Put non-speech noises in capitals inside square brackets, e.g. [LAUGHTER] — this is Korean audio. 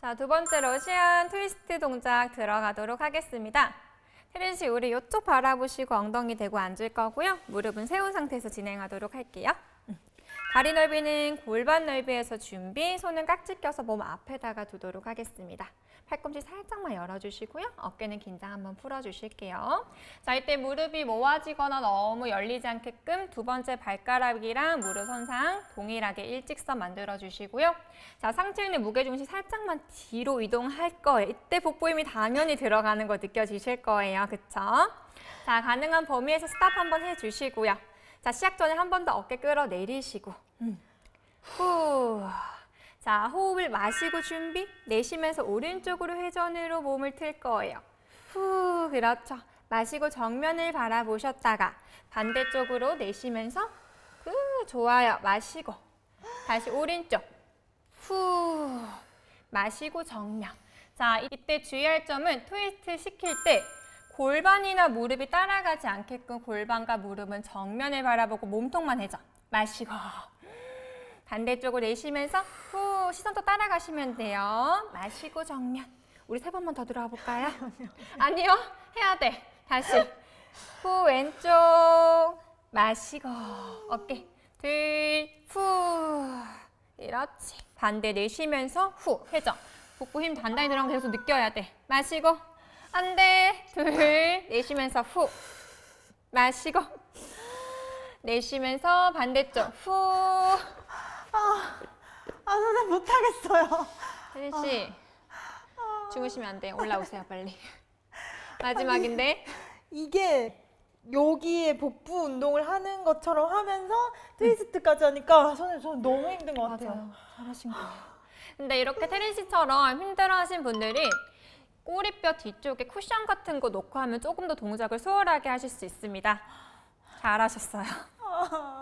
자, 두 번째 러시안 트위스트 동작 들어가도록 하겠습니다. 태린 씨, 우리 이쪽 바라보시고 엉덩이 대고 앉을 거고요. 무릎은 세운 상태에서 진행하도록 할게요. 음. 다리 넓이는 골반 넓이에서 준비, 손은 깍지 껴서 몸 앞에다가 두도록 하겠습니다. 팔꿈치 살짝만 열어주시고요. 어깨는 긴장 한번 풀어주실게요. 자, 이때 무릎이 모아지거나 너무 열리지 않게끔 두 번째 발가락이랑 무릎 선상 동일하게 일직선 만들어주시고요. 자, 상체 있는 무게중심 살짝만 뒤로 이동할 거예요. 이때 복부 힘이 당연히 들어가는 거 느껴지실 거예요. 그쵸? 자, 가능한 범위에서 스탑 한번 해주시고요. 자, 시작 전에 한 번 더 어깨 끌어내리시고 음. 후. 자, 호흡을 마시고 준비. 내쉬면서 오른쪽으로 회전으로 몸을 틀 거예요. 후, 그렇죠. 마시고 정면을 바라보셨다가 반대쪽으로 내쉬면서 후, 좋아요. 마시고 다시 오른쪽. 후, 마시고 정면. 자, 이때 주의할 점은 트위스트 시킬 때 골반이나 무릎이 따라가지 않게끔 골반과 무릎은 정면을 바라보고 몸통만 회전. 마시고. 반대쪽으로 내쉬면서 후 시선도 따라가시면 돼요. 마시고 정면. 우리 세 번만 더 들어가 볼까요? 아니요. 해야 돼. 다시. 후 왼쪽. 마시고 어깨 둘 후. 이렇지. 반대 내쉬면서 후 회전. 복부 힘 단단히 들어간 거 계속 느껴야 돼. 마시고 안 돼. 둘 내쉬면서 후. 마시고 내쉬면서 반대쪽 후. 아, 선생님 못하겠어요. 혜린 씨 주무시면 안 돼요. 올라오세요 빨리. 마지막인데 이게 여기에 복부 운동을 하는 것처럼 하면서 트위스트까지 하니까 선생님 저는 너무 힘든 것 같아요. 잘하신 거예요. 근데 이렇게 태린 씨처럼 힘들어하신 분들이 꼬리뼈 뒤쪽에 쿠션 같은 거 놓고 하면 조금 더 동작을 수월하게 하실 수 있습니다. 잘하셨어요. 아, [LAUGHS]